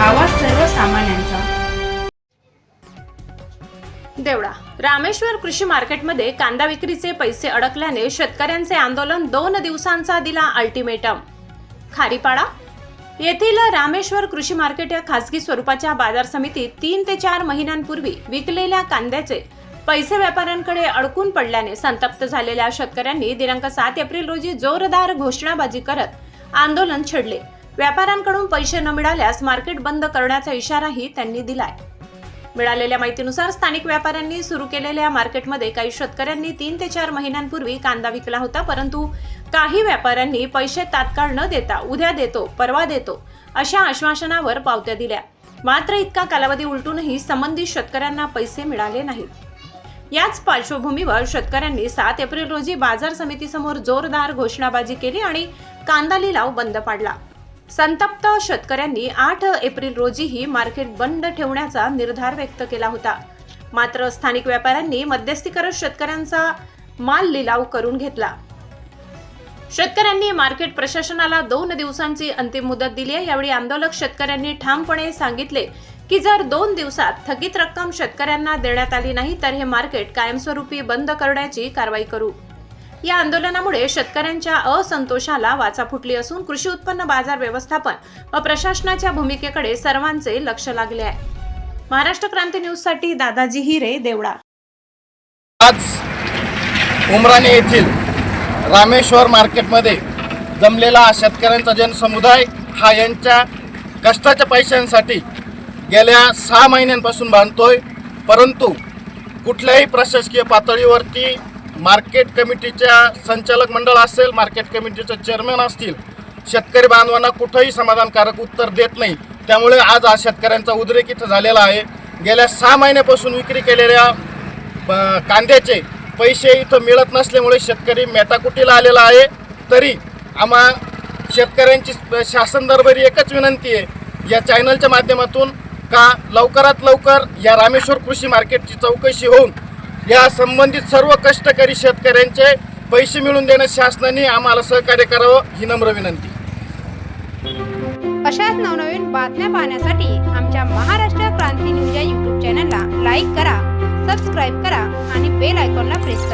आवाज सर्वसामान्यांचा. देवळा. रामेश्वर कृषी मार्केटमध्ये कांदा विक्रीचे पैसे अडकल्याने शेतकऱ्यांचे आंदोलन दोन दिवसांचा दिला अल्टिमेटम. खारीपाडा. येथील रामेश्वर कृषी मार्केट या खासगी स्वरूपाच्या बाजार समितीत तीन ते चार महिन्यांपूर्वी विकलेल्या कांद्याचे पैसे व्यापाऱ्यांकडे अडकून पडल्याने संतप्त झालेल्या शेतकऱ्यांनी दिनांक सात एप्रिल रोजी जोरदार घोषणाबाजी करत आंदोलन छेडले. व्यापाऱ्यांकडून पैसे न मिळाल्यास मार्केट बंद करण्याचा इशाराही त्यांनी दिलाय. मिळालेल्या माहितीनुसार स्थानिक व्यापाऱ्यांनी सुरू केलेल्या मार्केटमध्ये काही शेतकऱ्यांनी तीन ते चार महिन्यांपूर्वी कांदा विकला होता परंतु काही व्यापाऱ्यांनी पैसे तात्काळ न देता उद्या देतो परवा देतो अशा आश्वासनावर पावत्या दिल्या. मात्र इतका कालावधी उलटूनही संबंधित शेतकऱ्यांना पैसे मिळाले नाहीत. याच पार्श्वभूमीवर शेतकऱ्यांनी सात एप्रिल रोजी बाजार समितीसमोर जोरदार घोषणाबाजी केली आणि कांदा लिलाव बंद पाडला. संतप्त शेतकऱ्यांनी आठ एप्रिल रोजीही मार्केट बंद ठेवण्याचा निर्धार व्यक्त केला होता. मात्र स्थानिक व्यापाऱ्यांनी मध्यस्थी करत शेतकऱ्यांचा माल लिलाव करून घेतला. शेतकऱ्यांनी मार्केट प्रशासनाला दोन दिवसांची अंतिम मुदत दिली आहे. यावेळी आंदोलक शेतकऱ्यांनी ठामपणे सांगितले की जर दोन दिवसात थकीत रक्कम शेतकऱ्यांना देण्यात आली नाही तर हे मार्केट कायमस्वरूपी बंद करण्याची कारवाई करू. या आंदोलनामुळे शेतकऱ्यांच्या असंतोषाला वाचा फुटली असून कृषी उत्पन्न बाजार व्यवस्थापन व प्रशासनाच्या भूमिकेकडे सर्वांचे लक्ष लागले आहे. महाराष्ट्र क्रांती न्यूजसाठी दादाजी हिरे देवडा आज उमराणे येथील रामेश्वर मार्केटमध्ये जमलेला शेतकऱ्यांचा जनसमुदाय हा यांच्या कष्टाच्या पैशांसाठी गेल्या सहा महिन्यांपासून बांधतोय. परंतु कुठल्याही प्रशासकीय पातळीवरती मार्केट कमिटीच्या संचालक मंडळ असेल मार्केट कमिटीचे चेअरमॅन असतील शेतकरी बांधवांना कुठंही समाधानकारक उत्तर देत नाही. त्यामुळे आज हा शेतकऱ्यांचा उद्रेक इथं झालेला आहे. गेल्या सहा महिन्यापासून विक्री केलेल्या ब- कांद्याचे पैसे इथं मिळत नसल्यामुळे शेतकरी मेटाकुटीला आलेला आहे. तरी आम्हा शेतकऱ्यांची शासन दरबारी एकच विनंती आहे. या चॅनलच्या माध्यमातून का लवकरात लवकर या रामेश्वर कृषी मार्केटची चौकशी होऊन या संबंधित सर्व कष्टकरी शेतकऱ्यांचे पैसे मिळवून देण्यास शासनाने आम्हाला सहकार्य करावं ही नम्र विनंती. अशाच नवनवीन बातम्या पाहण्यासाठी आमच्या महाराष्ट्र क्रांती न्यूज या यूट्यूब चॅनलला लाईक करा सबस्क्राईब करा आणि बेल आयकॉनला प्रेस करा.